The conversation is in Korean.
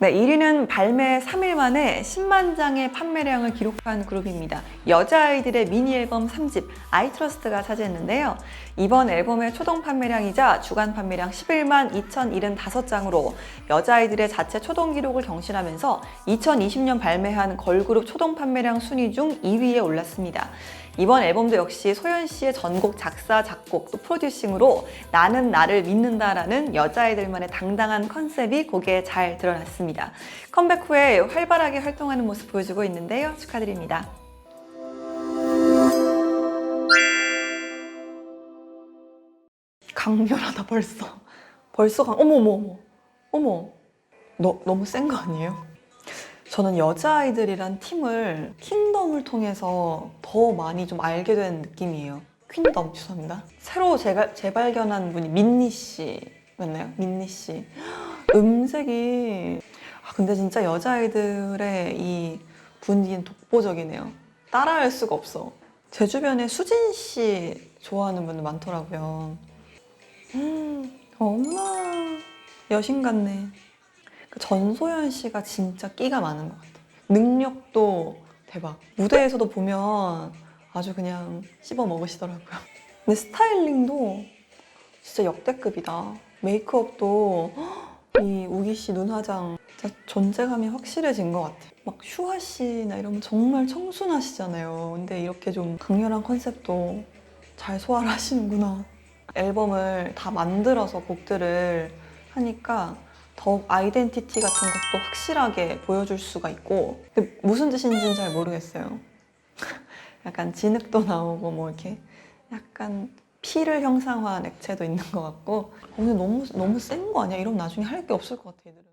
네, 1위는 발매 3일 만에 10만 장의 판매량을 기록한 그룹입니다. 여자아이들의 미니 앨범 3집 아이트러스트가 차지했는데요. 이번 앨범의 초동 판매량이자 주간 판매량 11만 2,075장으로 여자아이들의 자체 초동 기록을 경신하면서 2020년 발매한 걸그룹 초동 판매량 순위 중 2위에 올랐습니다. 이번 앨범도 역시 소연 씨의 전곡 작사, 작곡, 또 프로듀싱으로 나는 나를 믿는다라는 여자아이들만의 당당한 컨셉이 곡에 잘 드러났습니다. 컴백 후에 활발하게 활동하는 모습 보여주고 있는데요. 축하드립니다. 강렬하다 벌써. 벌써 강. 어머 어머. 너 너무 센 거 아니에요? 저는 여자아이들이란 팀을 킹덤을 통해서 더 많이 좀 알게 된 느낌이에요. 퀸덤 죄송합니다. 새로 제가 재발견한 분이 민니 씨 맞나요? 민니 씨. 음색이 아 근데 진짜 여자아이들의 이 분위기는 독보적이네요. 따라할 수가 없어. 제 주변에 수진 씨 좋아하는 분들 많더라고요. 음, 어머나 여신 같네. 그 전소연 씨가 진짜 끼가 많은 것 같아요. 능력도 대박. 무대에서도 보면 아주 그냥 씹어 먹으시더라고요. 근데 스타일링도 진짜 역대급이다. 메이크업도 이 우기 씨 눈화장 존재감이 확실해진 것 같아요. 막 슈아 씨나 이러면 정말 청순하시잖아요. 근데 이렇게 좀 강렬한 컨셉도 잘 소화를 하시는구나. 앨범을 다 만들어서 곡들을 하니까 더욱 아이덴티티 같은 것도 확실하게 보여줄 수가 있고 근데 무슨 뜻인지는 잘 모르겠어요. 약간 진흙도 나오고 뭐 이렇게 약간 피를 형상화한 액체도 있는 것 같고 어, 근데 너무 너무 센 거 아니야? 이러면 나중에 할 게 없을 것 같아 얘들은.